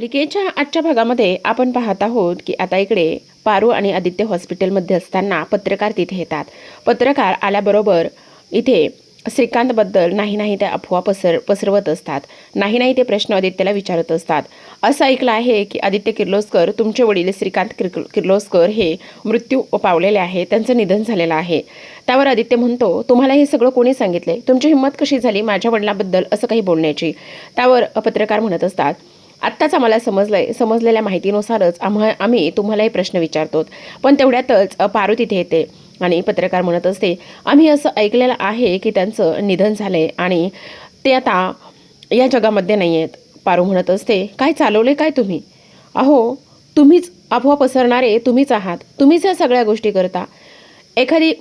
मालिकेच्या आजच्या भागामध्ये आपण पाहत आहोत की आता इकडे पारू आणि आदित्य हॉस्पिटलमध्ये असताना पत्रकार तिथे येतात. पत्रकार आल्याबरोबर इथे श्रीकांतबद्दल नाही नाही ते अफवा पसर पसरवत असतात. नाही नाही ते प्रश्न आदित्यला विचारत असतात. असं ऐकलं आहे की आदित्य किर्लोस्कर तुमचे वडील श्रीकांत किर किर्लोस्कर हे मृत्यू पावलेले आहे त्यांचं निधन झालेलं आहे. त्यावर आदित्य म्हणतो तुम्हाला हे सगळं कोणी सांगितले तुमची हिंमत कशी झाली माझ्या वडिलांबद्दल असं काही बोलण्याची? त्यावर पत्रकार म्हणत असतात आत्ताच आम्हाला समजलंय समजलेल्या माहितीनुसारच आम्हा आम्ही तुम्हालाही प्रश्न विचारतो पण तेवढ्यातच पारू तिथे येते आणि पत्रकार म्हणत असते आम्ही असं ऐकलेलं आहे की त्यांचं निधन झालंय आणि ते आता या जगामध्ये नाही आहेत पारू म्हणत असते काय चालवले काय तुम्ही? अहो तुम्हीच अफवा पसरणारे तुम्हीच आहात. तुम्हीच या सगळ्या गोष्टी करता. एखादी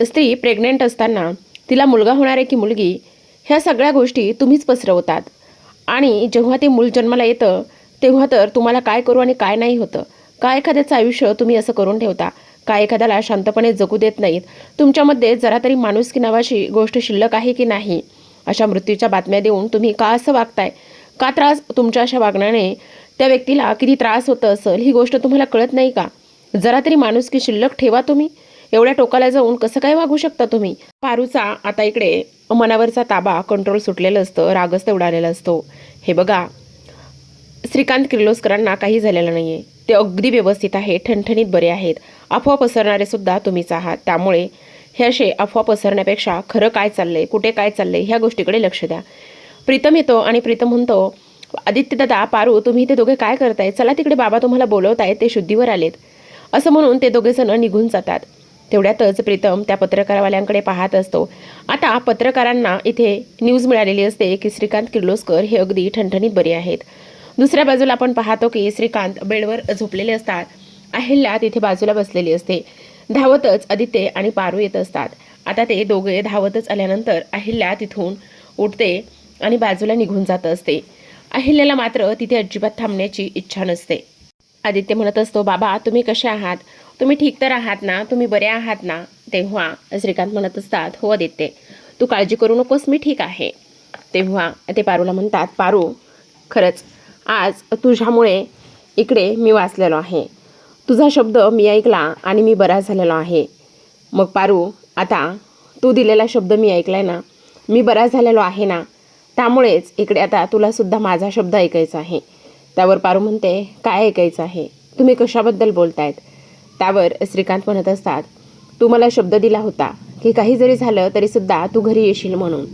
स्त्री प्रेग्नेंट असताना तिला मुलगा होणार आहे की मुलगी ह्या सगळ्या गोष्टी तुम्हीच पसरवतात. आणि जेव्हा ते मूल जन्माला येतं तेव्हा तर तुम्हाला काय करू आणि काय नाही होतं. काय एखाद्याचं आयुष्य तुम्ही असं करून ठेवता? काय एखाद्याला शांतपणे जगू देत नाहीत? तुमच्यामध्ये जरा तरी माणुसकी नावाची गोष्ट शिल्लक आहे की नाही? अशा मृत्यूच्या बातम्या देऊन तुम्ही का असं वागताय? का त्रास तुमच्या अशा वागण्याने त्या व्यक्तीला किती त्रास होतं असेल ही गोष्ट तुम्हाला कळत नाही का? जरा तरी माणुसकी शिल्लक ठेवा तुम्ही. एवढ्या टोकाला जाऊन कसं काय वागू शकता तुम्ही? पारूचा आता इकडे मनावरचा ताबा कंट्रोल सुटलेला असतं रागच तेवढा आलेला असतो. हे बघा श्रीकांत किर्लोस्करांना काही झालेलं नाही आहे ते अगदी व्यवस्थित आहे ठणठणीत बरे आहेत. अफवा पसरणारे सुद्धा तुम्हीच आहात. त्यामुळे हे असे अफवा पसरण्यापेक्षा खरं काय चाललंय कुठे काय चाललंय ह्या गोष्टीकडे लक्ष द्या. प्रीतम येतो आणि प्रीतम म्हणतो आदित्य दादा पारू तुम्ही ते दोघे काय करताय? चला तिकडे बाबा तुम्हाला बोलवतायत ते शुद्धीवर आलेत. असं म्हणून ते दोघे जण निघून जातात. तेवढ्यातच प्रीतम त्या पत्रकारवाल्यांकडे पाहत असतो. आता पत्रकारांना इथे न्यूज मिळालेली असते की श्रीकांत किर्लोस्कर हे अगदी ठणठणीत बरे आहेत. दुसऱ्या बाजूला आपण पाहतो की श्रीकांत बेडवर झोपलेले असतात. अहिल्या तिथे बाजूला बसलेली असते. धावतच आदित्य आणि पारू येत असतात. आता ते दोघे धावतच आल्यानंतर अहिल्या तिथून उठते आणि बाजूला निघून जात असते. अहिल्याला मात्र तिथे अजिबात थांबण्याची इच्छा नसते. आदित्य म्हणत असतो बाबा तुम्ही कसे आहात? तुम्ही ठीक तर आहात ना? तुम्ही बरे आहात ना? तेव्हा श्रीकांत म्हणत असतात हो देते. तू काळजी करू नकोस मी ठीक आहे. तेव्हा ते पारूला म्हणतात पारू खरंच आज तुझ्यामुळे इकडे मी वाचलेलो आहे. तुझा शब्द मी ऐकला आणि मी बरा झालेलो आहे. मग पारू आता तू दिलेला शब्द मी ऐकलाय ना? मी बरा झालेलो आहे ना? त्यामुळेच इकडे आता तुला सुद्धा माझा शब्द ऐकायचा आहे. त्यावर पारू म्हणते काय ऐकायचं आहे? तुम्ही कशाबद्दल बोलतायत? त्यावर श्रीकांत म्हणत असतात तू मला शब्द दिला होता की काही जरी झालं तरीसुद्धा तू घरी येशील म्हणून.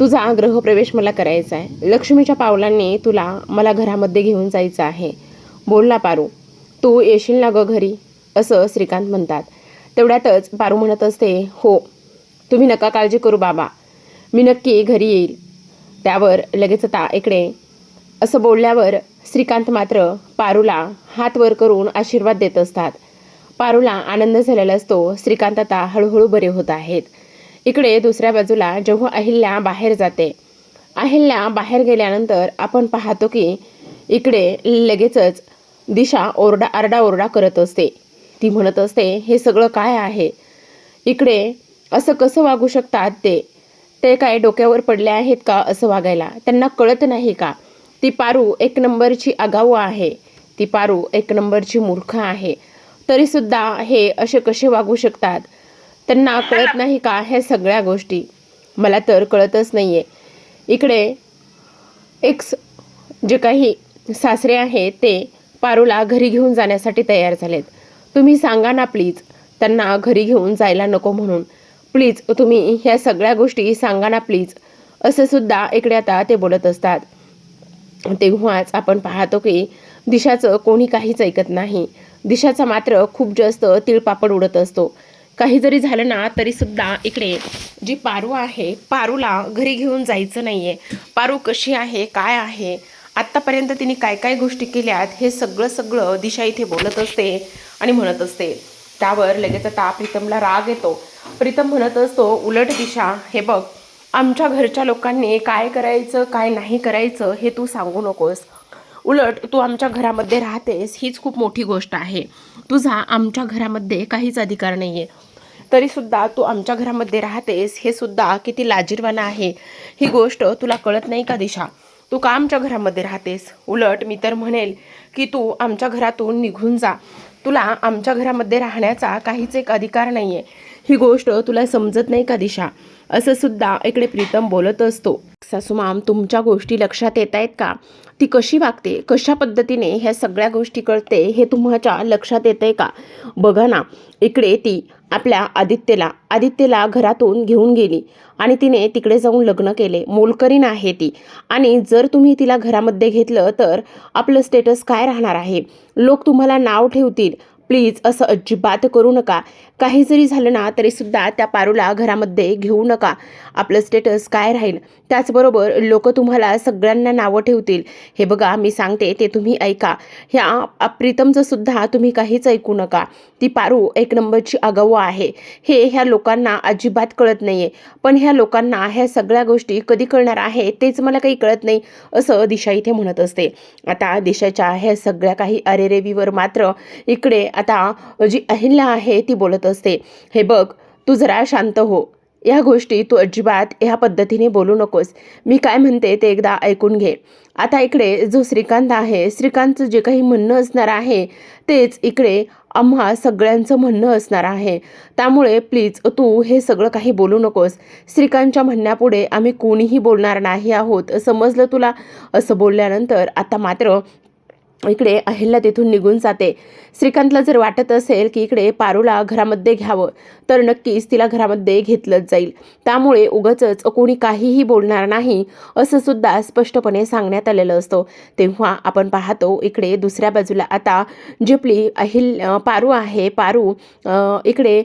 तुझा गृहप्रवेश मला करायचा आहे. लक्ष्मीच्या पावलांनी तुला मला घरामध्ये घेऊन जायचं आहे. बोलला पारू तू येशील ना ग घरी? असं श्रीकांत म्हणतात. तेवढ्यातच पारू म्हणत असते हो तुम्ही नका काळजी करू बाबा. मी नक्की घरी येईल. त्यावर लगेच आता इकडे. असं बोलल्यावर श्रीकांत मात्र पारूला हात वर करून आशीर्वाद देत असतात. पारूला आनंद झालेला असतो. श्रीकांत आता हळूहळू बरे होत आहेत. इकडे दुसऱ्या बाजूला जेव्हा अहिल्या बाहेर जाते. अहिल्या बाहेर गेल्यानंतर आपण पाहतो की इकडे लगेचच दिशा ओरडा आरडाओरडा करत असते. ती म्हणत असते हे सगळं काय आहे? इकडे असं कसं वागू शकतात ते? ते काय डोक्यावर पडले आहेत का असं वागायला? त्यांना कळत नाही का? ती पारू एक नंबरची आगाऊ आहे. ती पारू एक नंबरची मूर्ख आहे. तरीसुद्धा हे असे कसे वागू शकतात? त्यांना कळत नाही का ह्या सगळ्या गोष्टी? मला तर कळतच नाही आहे इकडे एक जे काही सासरे आहेत ते पारूला घरी घेऊन जाण्यासाठी तयार झालेत. तुम्ही सांगा ना प्लीज त्यांना घरी घेऊन जायला नको म्हणून. प्लीज तुम्ही ह्या सगळ्या गोष्टी सांगा ना प्लीज. असं सुद्धा इकडे आता ते बोलत असतात. तेव्हाच आपण पाहतो की दिशाचं कोणी काहीच ऐकत नाही. दिशाचा मात्र खूप जास्त तिळपापड उडत असतो. काही जरी झालं ना तरी सुद्धा इकडे जी पारू आहे पारूला घरी घेऊन जायचं नाही आहे पारू कशी आहे काय आहे आत्तापर्यंत तिने काय काय गोष्टी केल्यात हे सगळं सगळं दिशा इथे बोलत असते आणि म्हणत असते. त्यावर लगेच आता प्रीतमला राग येतो. प्रीतम म्हणत असतो उलट दिशा हे बघ आमच्या घरच्या लोकांनी काय करायचं काय नाही करायचं हे तू सांगू नकोस. उलट तू आमच्या घरामध्ये राहतेस हीच खूप मोठी गोष्ट आहे. तुझा आमच्या घरामध्ये काहीच अधिकार नाही आहे तरीसुद्धा तू आमच्या घरामध्ये राहतेस हे सुद्धा किती लाजीरवाणं आहे. ही गोष्ट तुला कळत नाही का दिशा? तू का आमच्या घरामध्ये राहतेस? उलट मी तर म्हणेल की तू आमच्या घरातून निघून जा. तुला आमच्या घरामध्ये राहण्याचा काहीच एक अधिकार नाही आहे ही गोष्ट तुला समजत नाही का दिशा? असं सुद्धा इकडे प्रीतम बोलत असतो. सासूमाम तुमच्या गोष्टी लक्षात येत आहेत का? ती कशी वागते? कशा पद्धतीने ह्या सगळ्या गोष्टी कळते हे तुमच्या लक्षात येत आहे का? बघा ना इकडे ती आपल्या आदित्यला आदित्यला घरातून घेऊन गेली आणि तिने तिकडे जाऊन लग्न केले. मोलकरीण आहे ती. आणि जर तुम्ही तिला घरामध्ये घेतलं तर आपलं स्टेटस काय राहणार आहे? लोक तुम्हाला नाव ठेवतील. प्लीज असं अजिबात करू नका. काही जरी झालं ना तरीसुद्धा त्या पारूला घरामध्ये घेऊ नका. आपलं स्टेटस काय राहील? त्याचबरोबर लोक तुम्हाला सगळ्यांना नावं ठेवतील. हे बघा मी सांगते ते तुम्ही ऐका. ह्या प्रीतमचं सुद्धा तुम्ही काहीच ऐकू नका. ती पारू एक नंबरची आगाऊ आहे. हे ह्या लोकांना अजिबात कळत नाही आहे पण ह्या लोकांना ह्या सगळ्या गोष्टी कधी कळणार आहे तेच मला काही कळत नाही असं दिशा इथे म्हणत असते. आता दिशाच्या ह्या सगळ्या काही अरेरेवीवर मात्र इकडे आता जी अहिल्या आहे ती बोलत असते हे बघ तू जरा शांत हो. या गोष्टी तू अजिबात ह्या पद्धतीने बोलू नकोस. मी काय म्हणते ते एकदा ऐकून घे. आता इकडे जो श्रीकांत आहे श्रीकांतचं जे काही म्हणणं असणार आहे तेच इकडे आम्हा सगळ्यांचं म्हणणं असणार आहे. त्यामुळे प्लीज तू हे सगळं काही बोलू नकोस. श्रीकांतच्या म्हणण्यापुढे आम्ही कोणीही बोलणार नाही आहोत. समजलं तुला? असं बोलल्यानंतर आता मात्र इकडे अहिल्या तिथून निघून जाते. श्रीकांतला जर वाटत असेल की इकडे पारूला घरामध्ये घ्यावं तर नक्कीच तिला घरामध्ये घेतलंच जाईल. त्यामुळे उगच कोणी काहीही बोलणार नाही असं सुद्धा स्पष्टपणे सांगण्यात आलेलं असतं. तेव्हा आपण पाहतो इकडे दुसऱ्या बाजूला आता जी आपली अहिल पारू आहे. पारू इकडे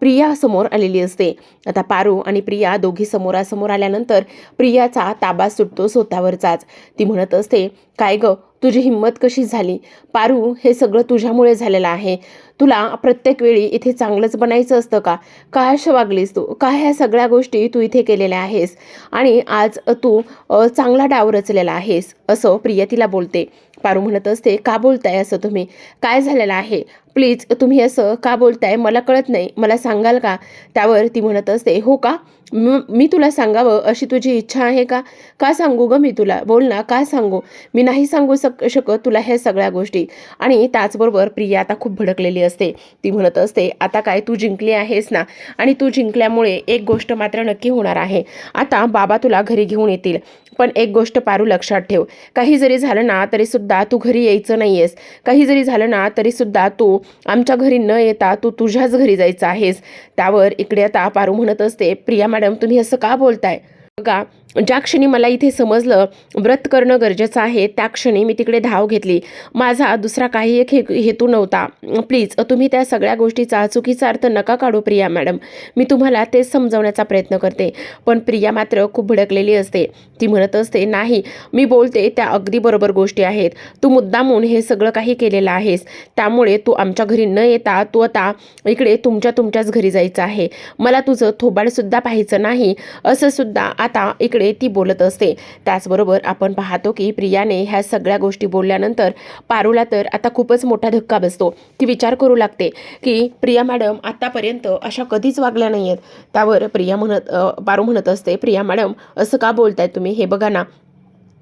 प्रिया समोर आलेली असते. आता पारू आणि प्रिया दोघी समोरासमोर आल्यानंतर प्रियाचा ताबा सुटतो स्वतःवरचाच. ती म्हणत असते काय गं तुझी हिंमत कशी झाली? पारू हे सगळं तुझ्यामुळे झालेलं आहे. तुला प्रत्येक वेळी इथे चांगलंच बनायचं असतं का? काय वागलीस तू? काय ह्या सगळ्या गोष्टी तू इथे केलेल्या आहेस? आणि आज तू चांगला डाव रचलेला आहेस असं प्रिया तिला बोलते. पारू म्हणत असते का बोलताय असं तुम्ही? काय झालेलं आहे? प्लीज तुम्ही असं का बोलताय? मला कळत नाही. मला सांगाल का? त्यावर ती म्हणत असते हो का? मी तुला सांगावं अशी तुझी इच्छा आहे का? का सांगू ग मी तुला? बोल ना का सांगू? मी नाही सांगू शक शकत तुला ह्या सगळ्या गोष्टी. आणि त्याचबरोबर प्रिया आता खूप भडकलेली असते. ती म्हणत असते आता काय तू जिंकली आहेस ना? आणि तू जिंकल्यामुळे एक गोष्ट मात्र नक्की होणार आहे. आता बाबा तुला घरी घेऊन येतील. पण एक गोष्ट पारू लक्षात ठेव. काही जरी झालं ना तरीसुद्धा तू घरी यायचं नाही आहेस काही जरी झालं ना तरीसुद्धा तू आमच्या घरी न येता तू तुझ्याच घरी जायचं आहेस. त्यावर इकडे आता पारू म्हणत असते प्रिया मॅडम तुम्ही असं का बोलताय? बघा ज्या क्षणी मला इथे समजलं व्रत करणं गरजेचं आहे त्या क्षणी मी तिकडे धाव घेतली. माझा दुसरा काही एक हे हेतू नव्हता. प्लीज तुम्ही त्या सगळ्या गोष्टीचा चुकीचा अर्थ नका काढू प्रिया मॅडम. मी तुम्हाला तेच समजवण्याचा प्रयत्न करते. पण प्रिया मात्र खूप भडकलेली असते. ती म्हणत असते नाही मी बोलते त्या अगदी बरोबर गोष्टी आहेत. तू मुद्दामून हे सगळं काही केलेलं आहेस. त्यामुळे तू आमच्या घरी न येता तू आता इकडे तुमच्या तुमच्याच घरी जायचं आहे. मला तुझं थोबाडसुद्धा पाहायचं नाही. असं सुद्धा आता इकडे ती बोलत असते. त्याचबरोबर आपण पाहतो की प्रियाने ह्या सगळ्या गोष्टी बोलल्यानंतर पारूला तर आता खूपच मोठा धक्का बसतो. ती विचार करू लागते की प्रिया मॅडम आतापर्यंत अशा कधीच वागल्या नाही आहेत त्यावर प्रिया म्हणत पारू म्हणत असते प्रिया मॅडम असं का बोलताय तुम्ही? हे बघा ना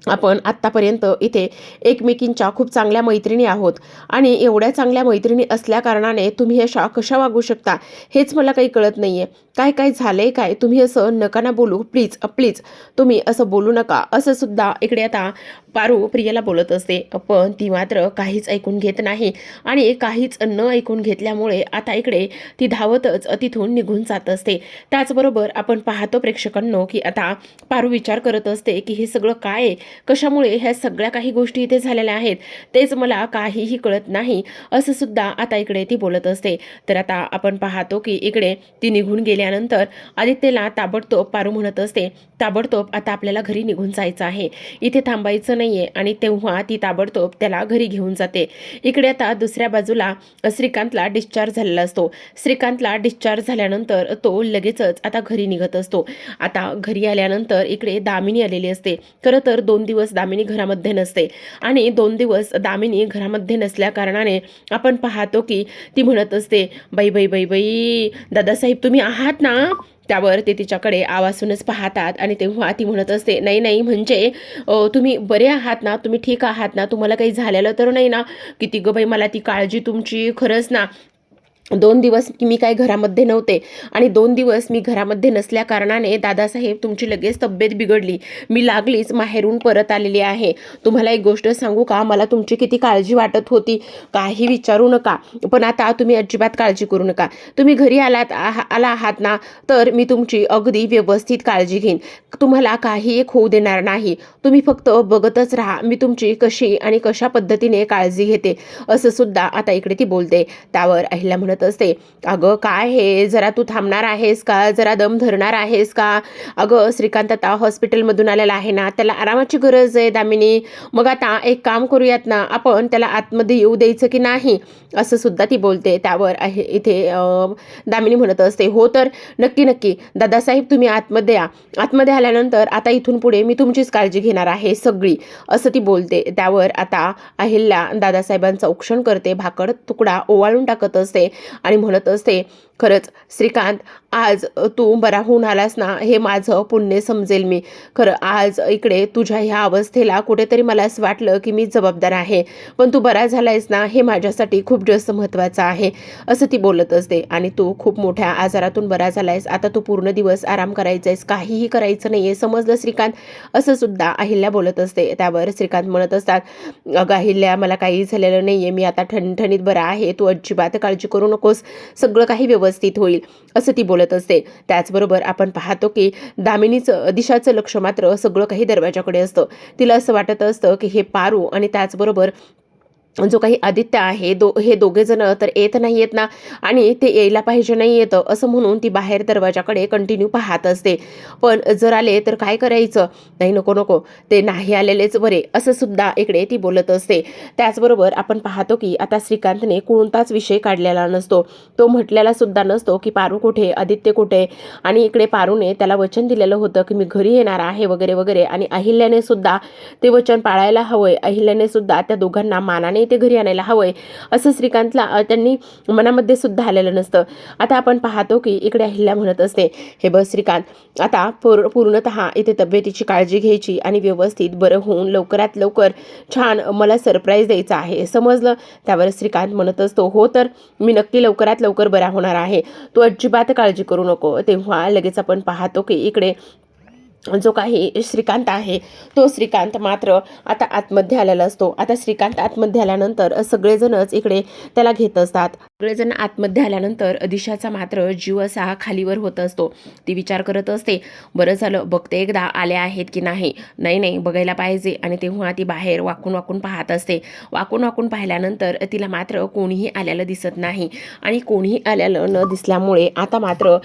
आपण आत्तापर्यंत इथे एकमेकींच्या खूप चांगल्या मैत्रिणी आहोत. आणि एवढ्या चांगल्या मैत्रिणी असल्याकारणाने तुम्ही अशा कशा वागू शकता हेच मला काही कळत नाही आहे काय काय झालंय काय? तुम्ही असं नका ना बोलू प्लीज प्लीज. तुम्ही असं बोलू नका. असं सुद्धा इकडे आता पारू प्रियाला बोलत असते. पण ती मात्र काहीच ऐकून घेत नाही आणि काहीच न ऐकून घेतल्यामुळे आता इकडे ती धावतच तिथून निघून जात असते. त्याचबरोबर आपण पाहतो प्रेक्षकांनो की आता पारू विचार करत असते की हे सगळं काय आहे? कशामुळे ह्या सगळ्या काही गोष्टी इथे झालेल्या आहेत? तेच मला काहीही कळत नाही असं सुद्धा आता इकडे ती बोलत असते. तर आता आपण पाहतो की इकडे ती निघून गेल्यानंतर आदित्यला ताबडतोब पारू म्हणत असते ताबडतोब आता आपल्याला घरी निघून जायचं आहे. इथे थांबायचं नाहीये आणि तेव्हा ती ताबडतोब त्याला घरी घेऊन जाते. इकडे आता दुसऱ्या बाजूला श्रीकांतला डिस्चार्ज झालेला असतो. श्रीकांतला डिस्चार्ज झाल्यानंतर तो लगेचच आता घरी निघत असतो. आता घरी आल्यानंतर इकडे दामिनी आलेली असते. खरं तर दोन दिवस दामिनी घरामध्ये नसते. आणि दोन दिवस दामिनी घरामध्ये नसल्या कारणाने आपण पाहतो की ती म्हणत असते बाई बाई बाई बाई दादासाहेब तुम्ही आहात ना? त्यावर ते तिच्याकडे आवासूनच पाहतात आणि तेव्हा ती म्हणत असते नाही नाही म्हणजे तुम्ही बरे आहात ना? तुम्ही ठीक आहात ना? तुम्हाला काही झालेलं तर नाही ना? किती गं बाई मला ती काळजी तुमची खरंच ना. दोन दिवस मी काय घरामध्ये नव्हते आणि दोन दिवस मी घरामध्ये नसल्या कारणाने दादासाहेब तुमची लगेच तब्येत बिघडली. मी लागलीच माहेरून परत आलेली आहे. तुम्हाला एक गोष्ट सांगू का? मला तुमची किती काळजी वाटत होती? काही विचारू नका. पण आता तुम्ही अजिबात काळजी करू नका. तुम्ही घरी आलात आहा- आला आहात ना तर मी तुमची अगदी व्यवस्थित काळजी घेईन. तुम्हाला काही एक होऊ देणार नाही. तुम्ही फक्त बघतच राहा. मी तुमची कशी आणि कशा पद्धतीने काळजी घेते असं सुद्धा आता इकडे ती बोलते. त्यावर अहिल्या म्हणत असते. अगं काय हे? जरा तू थांबणार आहेस का? जरा दम धरणार आहेस का? अगं श्रीकांत आता हॉस्पिटलमधून आलेला आहे ना त्याला आरामाची गरज आहे दामिनी. मग आता एक काम करूयात ना आपण त्याला आतमध्ये येऊ द्यायचं की नाही? असं सुद्धा ती बोलते. त्यावर आहे इथे दामिनी म्हणत असते. हो तर नक्की नक्की. दादासाहेब तुम्ही आतमध्ये या. आतमध्ये आल्यानंतर आता इथून पुढे मी तुमचीच काळजी घेणार आहे सगळी. असं ती बोलते. त्यावर आता अहिल्या दादासाहेबांचं औक्षण करते. भाकड तुकडा ओवाळून टाकत असते. आणि म्हणत असते खरंच श्रीकांत आज तू बरा होऊन आलास ना हे माझं पुण्य समजेल मी. खरं आज इकडे तुझ्या ह्या अवस्थेला कुठेतरी मला असं वाटलं की मी जबाबदार आहे. पण तू बरा झालायस ना हे माझ्यासाठी खूप जास्त महत्त्वाचं आहे असं ती बोलत असते आणि तू खूप मोठ्या आजारातून बरा झालायस. आता तू पूर्ण दिवस आराम करायचा आहेस. काहीही करायचं नाही आहे समजलं श्रीकांत? असं सुद्धा अहिल्या बोलत असते त्यावर श्रीकांत म्हणत असतात अगं अहिल्या मला काही झालेलं नाही आहे मी आता ठणठणीत बरा आहे. तू अजिबात काळजी करू नकोस. सगळं काही व्यवस्थित होईल असं ती बोलत असते. त्याचबरोबर आपण पाहतो की दामिनीचं दिशाचं लक्ष मात्र सगळं काही दरवाजाकडे असतं. तिला असं वाटत असतं की हे पारू आणि त्याचबरोबर जो काही आदित्य आहे दो हे दोघेजण तर येत नाही येत ना. आणि ते यायला पाहिजे नाही येतं असं म्हणून ती बाहेर दरवाजाकडे कंटिन्यू पाहत असते. पण जर आले तर काय करायचं? नाही नको नको. ते नाही आलेलेच बरे असं सुद्धा इकडे ती बोलत असते. त्याचबरोबर आपण पाहतो की आता श्रीकांतने कोणताच विषय काढलेला नसतो. तो म्हटलेला सुद्धा नसतो की पारू कुठे आदित्य कुठे? आणि इकडे पारूने त्याला वचन दिलेलं होतं की मी घरी येणार आहे वगैरे वगैरे. आणि अहिल्याने सुद्धा ते वचन पाळायला हवंय. अहिल्याने सुद्धा त्या दोघांना मानाने ते घरी आणायला हवंय. असं श्रीकांतला त्यांनी मनामध्ये सुद्धा आलेलं नसतं. आता आपण पाहतो की इकडे अहिल्या म्हणत असते हे बस श्रीकांत आता पूर पूर्णतः इथे तब्येतीची काळजी घ्यायची आणि व्यवस्थित बरं होऊन लवकरात लवकर छान मला सरप्राईज द्यायचा आहे. समजलं? त्यावर श्रीकांत म्हणत असतो हो तर मी नक्की लवकरात लवकर बरा होणार आहे. तू अजिबात काळजी करू नको. तेव्हा लगेच आपण पाहतो की इकडे जो काही श्रीकांत आहे तो श्रीकांत मात्र आता आतमध्ये आलेला असतो. आता श्रीकांत आतमध्ये आल्यानंतर सगळेजणच इकडे त्याला घेत असतात. सगळेजण आतमध्ये आल्यानंतर दिशाचा मात्र जीव असा खालीवर होत असतो. ती विचार करत असते बरं झालं बघते एकदा आले आहेत की नाही. नाही नाही बघायला पाहिजे. आणि तेव्हा ती बाहेर वाकून वाकून पाहत असते. वाकून वाकून पाहिल्यानंतर तिला मात्र कोणीही आल्याला दिसत नाही. आणि कोणीही आलेलं न दिसल्यामुळे आता मात्र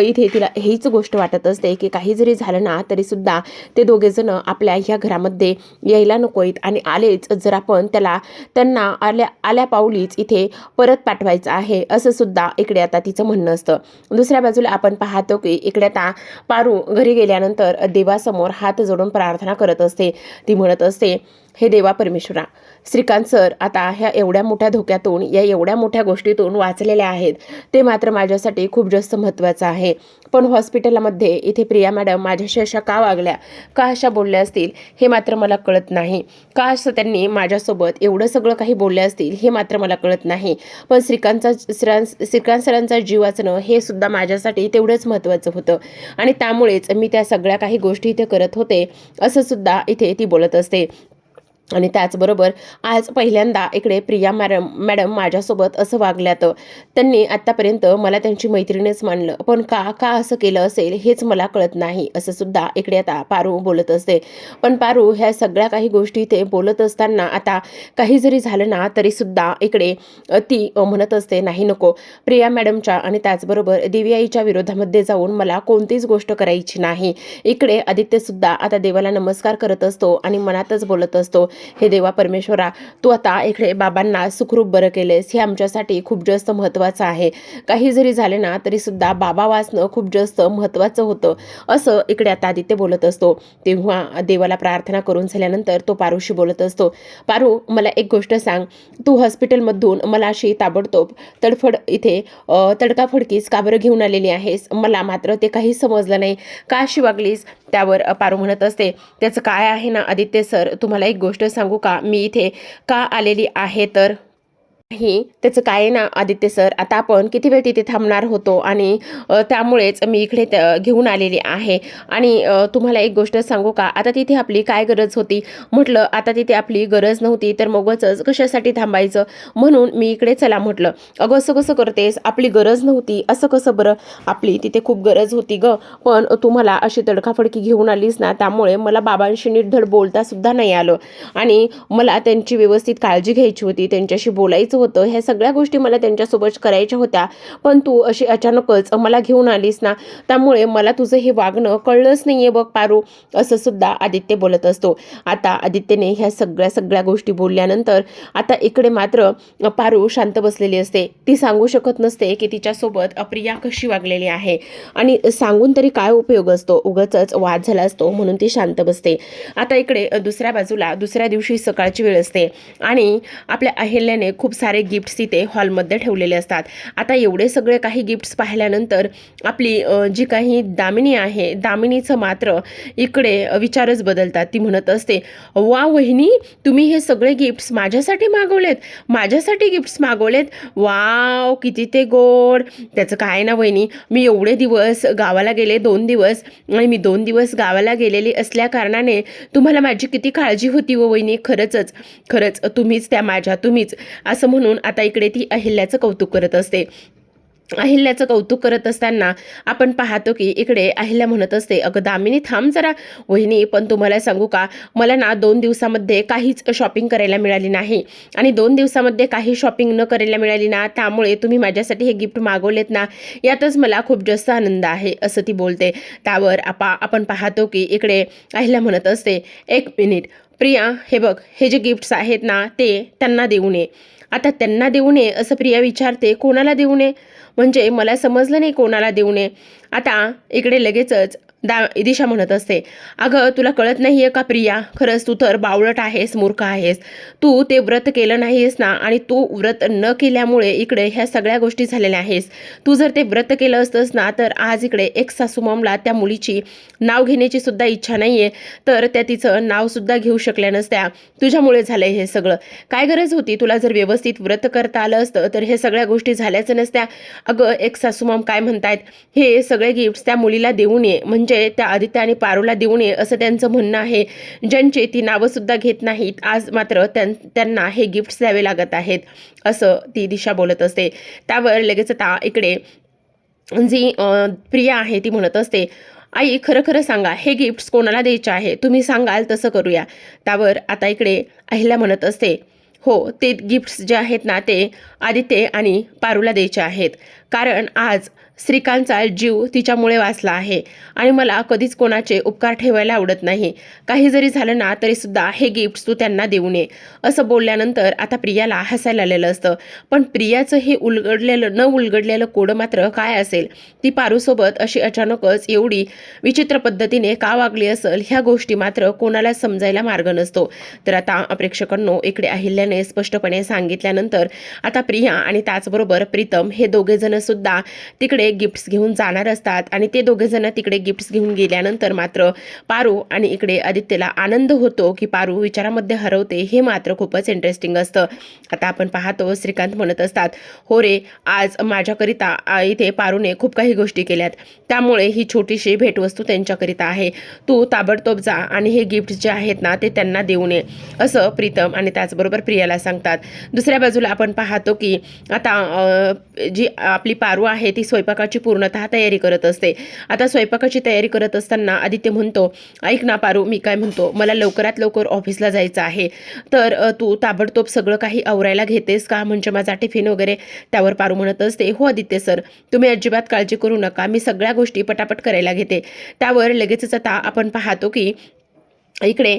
इथे तिला हीच गोष्ट वाटत असते की काही जरी झालं ना तरी सुद्धा ते दोघेजणं आपल्या ह्या घरामध्ये यायला नकोयत आणि आलेच जर आपण त्याला त्यांना आल्या आल्या पाऊलीच इथे परत पाठवायचं आहे असं सुद्धा इकडे आता तिचं म्हणणं असतं. दुसऱ्या बाजूला आपण पाहतो की इकडे आता पारू घरी गेल्यानंतर देवासमोर हात जोडून प्रार्थना करत असते. ती म्हणत असते हे देवा परमेश्वरा श्रीकांत सर आता ह्या एवढ्या मोठ्या धोक्यातून या एवढ्या मोठ्या गोष्टीतून वाचलेल्या आहेत ते मात्र माझ्यासाठी खूप जास्त महत्त्वाचं आहे. पण हॉस्पिटलमध्ये इथे प्रिया मॅडम माझ्याशी अशा का वागल्या का अशा बोलल्या असतील हे मात्र मला कळत नाही. का असं त्यांनी माझ्यासोबत एवढं सगळं काही बोलले असतील हे मात्र मला कळत नाही. पण श्रीकांतचा श्रीकांत श्रीकांत सरांचा जीव वाचणं हे सुद्धा माझ्यासाठी तेवढंच महत्त्वाचं होतं. आणि त्यामुळेच मी त्या सगळ्या काही गोष्टी इथे करत होते असं सुद्धा इथे ती बोलत असते. आणि त्याचबरोबर आज पहिल्यांदा इकडे प्रिया मॅडम मॅडम माझ्यासोबत असं वागल्यात. त्यांनी आत्तापर्यंत मला त्यांची मैत्रिणीच मानलं. पण का का असं केलं असेल हेच मला कळत नाही असं सुद्धा इकडे आता पारू बोलत असते. पण पारू ह्या सगळ्या काही गोष्टी ते बोलत असताना आता काही जरी झालं ना तरीसुद्धा इकडे ती म्हणत असते नाही नको. प्रिया मॅडमच्या आणि त्याचबरोबर दिव्याईच्या विरोधामध्ये जाऊन मला कोणतीच गोष्ट करायची नाही. इकडे आदित्यसुद्धा आता देवाला नमस्कार करत असतो आणि मनातच बोलत असतो. हे देवा परमेश्वरा तू आता इकडे बाबांना सुखरूप बरं केलेस हे आमच्यासाठी खूप जास्त महत्त्वाचं आहे. काही जरी झाले ना तरी सुद्धा बाबा वाचणं खूप जास्त महत्त्वाचं होतं असं इकडे आता आदित्य बोलत असतो. तेव्हा देवाला प्रार्थना करून झाल्यानंतर तो पारूशी बोलत असतो. पारू मला एक गोष्ट सांग. तू हॉस्पिटलमधून मला अशी ताबडतोब तडफड इथे तडकाफडकीस का बरं घेऊन आलेली आहेस? मला मात्र ते काही समजलं नाही. का अशी वागलीस? त्यावर पारू म्हणत असते. त्याचं काय आहे ना आदित्य सर? तुम्हाला एक गोष्ट सांगू का? मी इथे का आलेली आहे तर? ही त्याचं काय आहे ना आदित्य सर? आता आपण किती वेळ तिथे थांबणार होतो आणि त्यामुळेच मी इकडे त्या- घेऊन आलेली आहे. आणि तुम्हाला एक गोष्ट सांगू का? आता तिथे आपली काय गरज होती? म्हटलं आता तिथे आपली गरज नव्हती तर मगच कशासाठी थांबायचं? म्हणून मी इकडे चला म्हटलं. अगं असं कसं करतेस? आपली गरज नव्हती. असं कसं बरं? आपली तिथे खूप गरज होती ग. पण तुम्हाला अशी तडकाफडकी घेऊन आलीस ना त्यामुळे मला बाबांशी निर्धड बोलता सुद्धा नाही आलं. आणि मला त्यांची व्यवस्थित काळजी घ्यायची होती. त्यांच्याशी बोलायचं होतं ह्या सगळ्या गोष्टी मला त्यांच्यासोबत करायच्या होत्या. पण तू अशी अचानकच मला घेऊन आलीस ना त्यामुळे मला तुझं हे वागणं कळलंच नाही आहे बघ पारू असं सुद्धा आदित्य बोलत असतो. आता आदित्यने ह्या सगळ्या सगळ्या गोष्टी बोलल्यानंतर आता इकडे मात्र पारू शांत बसलेली असते. ती सांगू शकत नसते की तिच्यासोबत अप्रिया कशी वागलेली आहे. आणि सांगून तरी काय उपयोग असतो? उगाचच वाद झाला असतो म्हणून ती शांत बसते. आता इकडे दुसऱ्या बाजूला दुसऱ्या दिवशी सकाळची वेळ असते. आणि आपल्या अहिल्याने खूप सारे गिफ्ट्स तिथे हॉलमध्ये ठेवलेले असतात. आता एवढे सगळे काही गिफ्ट्स पाहिल्यानंतर आपली जी काही दामिनी आहे दामिनीचं मात्र इकडे विचारच बदलतात. ती म्हणत असते वा वहिनी तुम्ही हे सगळे गिफ्ट्स माझ्यासाठी मागवलेत. माझ्यासाठी गिफ्ट्स मागवलेत. वाव किती ते गोड. त्याचं काय ना वहिनी मी एवढे दिवस गावाला गेले दोन दिवस आणि मी दोन दिवस गावाला गेलेली असल्या कारणाने तुम्हाला माझी किती काळजी होती व वहिनी? खरंच खरंच तुम्हीच त्या माझ्या तुम्हीच. असं म्हणून आता इकडे ती अहिल्याचं कौतुक करत असते. अहिल्याचं कौतुक करत असताना आपण पाहतो की इकडे अहिल्या म्हणत असते अगं दामिनी थांब जरा. वहिनी पण तुम्हाला सांगू का? मला ना दोन दिवसामध्ये काहीच शॉपिंग करायला मिळाली नाही आणि दोन दिवसामध्ये काही शॉपिंग न करायला मिळाली ना त्यामुळे तुम्ही माझ्यासाठी हे गिफ्ट मागवलेत ना यातच मला खूप जास्त आनंद आहे असं ती बोलते. त्यावर आपा आपण पाहतो की इकडे अहिल्या म्हणत असते एक मिनिट प्रिया हे बघ हे जे गिफ्ट्स आहेत ना ते त्यांना देऊ नये आता त्यांना देऊ नये असं प्रिया विचारते कोणाला देऊ नये? म्हणजे मला समजलं नाही कोणाला देऊ नये. आता इकडे लगेचच दा दिशा म्हणत असते अगं तुला कळत नाही आहे का प्रिया? खरंच तू तर बावळट आहेस मूर्ख आहेस. तू ते व्रत केलं नाहीस ना? आणि तू व्रत न केल्यामुळे इकडे ह्या सगळ्या गोष्टी झालेल्या आहेस. तू जर ते व्रत केलं असतंस ना तर आज इकडे एक सासूमामला त्या मुलीची नाव घेण्याची सुद्धा इच्छा नाही आहे तर त्या तिचं नावसुद्धा घेऊ शकल्या नसत्या. तुझ्यामुळे झालंय हे सगळं. काय गरज होती? तुला जर व्यवस्थित व्रत करता आलं असतं तर हे सगळ्या गोष्टी झाल्याच नसत्या. अगं एक सासूमाम काय म्हणतायत? हे सगळे गिफ्ट्स त्या मुलीला देऊ नये. म्हणजे त्या आदित्य आणि पारूला देऊ नये असं त्यांचं म्हणणं आहे. ज्यांचे ती नावंसुद्धा घेत नाहीत आज मात्र त्यां त्यांना हे गिफ्ट्स द्यावे लागत आहेत असं ती दिशा बोलत असते. त्यावर लगेच आता इकडे जी प्रिया आहे ती म्हणत असते आई खरं खरं सांगा हे गिफ्ट्स कोणाला द्यायचे आहे? तुम्ही सांगाल तसं करूया. त्यावर आता इकडे अहिल्या म्हणत असते हो ते गिफ्ट्स जे आहेत ना ते आदित्य आणि पारूला द्यायचे आहेत. कारण आज श्रीकांतचा जीव तिच्यामुळे वाचला आहे. आणि मला कधीच कोणाचे उपकार ठेवायला आवडत नाही. काही जरी झालं ना तरीसुद्धा हे गिफ्ट्स तू त्यांना देऊ नये. असं बोलल्यानंतर आता प्रियाला हसायला आलेलं असतं. पण प्रियाचं हे उलगडलेलं न उलगडलेलं कोडं मात्र काय असेल? ती पारूसोबत अशी अचानकच एवढी विचित्र पद्धतीने का वागली असेल? ह्या गोष्टी मात्र कोणाला समजायला मार्ग नसतो. तर आता प्रेक्षकांनो इकडे अहिल्याने स्पष्टपणे सांगितल्यानंतर आता प्रिया आणि त्याचबरोबर प्रीतम हे दोघेजण सुद्धा तिकडे गिफ्ट्स घेऊन जाणार असतात. आणि ते दोघेजणं तिकडे गिफ्ट्स घेऊन गेल्यानंतर मात्र पारू आणि इकडे आदित्यला आनंद होतो की पारू विचारामध्ये हरवते हे मात्र खूपच इंटरेस्टिंग असतं. आता आपण पाहतो श्रीकांत म्हणत असतात हो रे आज माझ्याकरिता इथे पारूने खूप काही गोष्टी केल्यात. त्यामुळे ही छोटीशी भेटवस्तू त्यांच्याकरिता आहे. तू ताबडतोब जा आणि हे गिफ्ट जे आहेत ना ते त्यांना देऊ नये असं प्रीतम आणि त्याचबरोबर प्रियाला सांगतात. दुसऱ्या बाजूला आपण पाहतो की आता जी आप आपली पारू आहे ती स्वयंपाकाची पूर्णतः तयारी करत असते. आता स्वयंपाकाची तयारी करत असताना आदित्य म्हणतो ऐक ना पारू मी काय म्हणतो मला लवकरात लवकर ऑफिसला जायचं आहे. तर तू ताबडतोब सगळं काही आवरायला घेतेस का? म्हणजे माझा टिफिन वगैरे त्यावर पारू म्हणत असते. हो आदित्य सर तुम्ही अजिबात काळजी करू नका. मी सगळ्या गोष्टी पटापट करायला घेते. त्यावर लगेचच आता आपण पाहतो की इकडे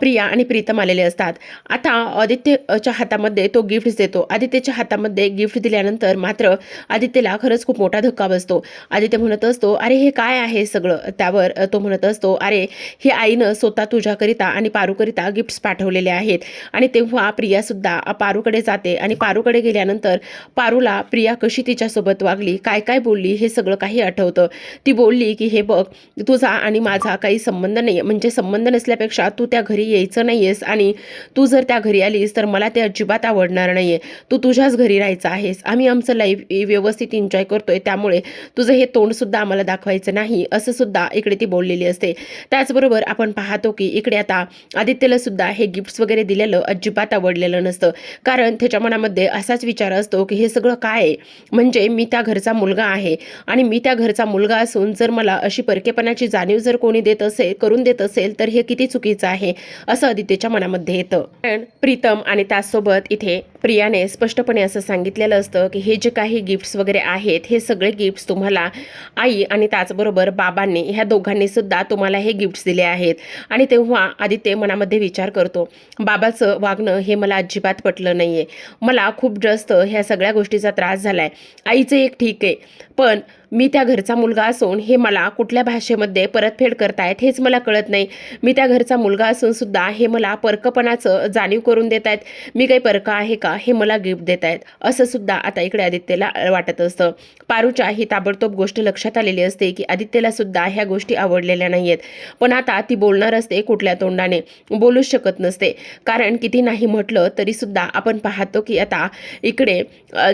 प्रिया आणि प्रीतम आलेले असतात. आता आदित्यच्या हातामध्ये तो गिफ्ट देतो. आदित्यच्या हातामध्ये गिफ्ट दिल्यानंतर मात्र आदित्यला खरंच खूप मोठा धक्का बसतो. आदित्य म्हणत असतो अरे हे काय आहे सगळं? त्यावर तो म्हणत असतो अरे ही आईनं स्वतः तुझ्याकरिता आणि पारूकरिता गिफ्ट्स पाठवलेले आहेत. आणि तेव्हा प्रियासुद्धा पारूकडे जाते आणि पारूकडे गेल्यानंतर पारूला प्रिया कशी तिच्यासोबत वागली काय काय बोलली हे सगळं काही आठवतं. ती बोलली की हे बघ तुझा आणि माझा काही संबंध नाही म्हणजे संबंध नसल्या नसल्यापेक्षा तू त्या घरी यायचं नाही आहेस आणि तू जर त्या घरी आलीस तर मला ते अजिबात आवडणार नाही आहे तू तुझ्याच घरी राहायचं आहेस. आम्ही आमचं लाईफ व्यवस्थित एन्जॉय करतोय. त्यामुळे तुझं हे तोंडसुद्धा आम्हाला दाखवायचं नाही असं सुद्धा इकडे ती बोललेली असते. त्याचबरोबर आपण पाहतो की इकडे आता आदित्यला सुद्धा हे गिफ्ट्स वगैरे दिलेलं अजिबात आवडलेलं नसतं. कारण त्याच्या मनामध्ये असाच विचार असतो की हे सगळं काय आहे? म्हणजे मी त्या घरचा मुलगा आहे आणि मी त्या घरचा मुलगा असून जर मला अशी परकेपणाची जाणीव जर कोणी देत असेल करून देत असेल तर हे किती चुकीचं आहे असं आदित्यच्या मनामध्ये येतं. कारण प्रीतम आणि त्याचसोबत इथे प्रियाने स्पष्टपणे असं सांगितलेलं असतं की हे जे काही गिफ्ट्स वगैरे आहेत हे सगळे गिफ्ट्स तुम्हाला आई आणि त्याचबरोबर बाबांनी ह्या दोघांनी सुद्धा तुम्हाला हे गिफ्ट्स दिले आहेत. आणि तेव्हा आदित्य मनामध्ये विचार करतो बाबाचं वागणं हे मला अजिबात पटलं नाही आहे मला खूप जास्त ह्या सगळ्या गोष्टीचा त्रास झालाय. आईचं एक ठीक आहे पण मी त्या घरचा मुलगा असून हे मला कुठल्या भाषेमध्ये परतफेड करतायत हेच मला कळत नाही. मी त्या घरचा मुलगा असून सुद्धा हे मला परकपणाचं जाणीव करून देत आहेत मी काही परका आहे का हे मला गिफ्ट देत आहेत असं सुद्धा आता इकडे आदित्यला वाटत असतं. पारूच्या ही ताबडतोब गोष्ट लक्षात आलेली असते की आदित्यला सुद्धा ह्या गोष्टी आवडलेल्या नाही आहेत पण आता ती बोलणार असते कुठल्या तोंडाने? बोलूच शकत नसते. कारण किती नाही म्हटलं तरी सुद्धा आपण पाहतो की आता इकडे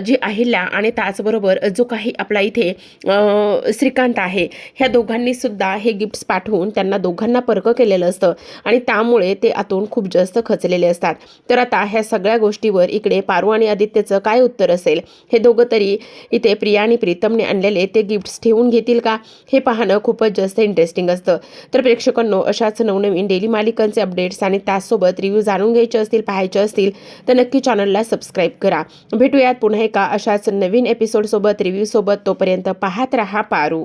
जी अहिल्या आणि त्याचबरोबर जो काही आपला इथे श्रीकांत आहे. ह्या दोघांनी सुद्धा हे गिफ्ट्स पाठवून त्यांना दोघांना पर्क केलेलं असतं आणि त्यामुळे ते आतून खूप जास्त खचलेले असतात. तर आता ह्या सगळ्या गोष्टीवर इकडे पारू आणि आदित्यचं काय उत्तर असेल? हे दोघं तरी इथे प्रिया आणि प्रीतमने आणलेले ते गिफ्ट्स ठेवून घेतील का? हे पाहणं खूपच जास्त इंटरेस्टिंग असतं. तर प्रेक्षकांनो अशाच नवनवीन डेली मालिकांचे अपडेट्स आणि त्याचसोबत रिव्ह्यू जाणून घ्यायचे असतील पाहायचे असतील तर नक्की चॅनलला सबस्क्राईब करा. भेटूयात पुन्हा एका अशाच नवीन एपिसोडसोबत रिव्ह्यूसोबत तोपर्यंत पाहत रहा पारू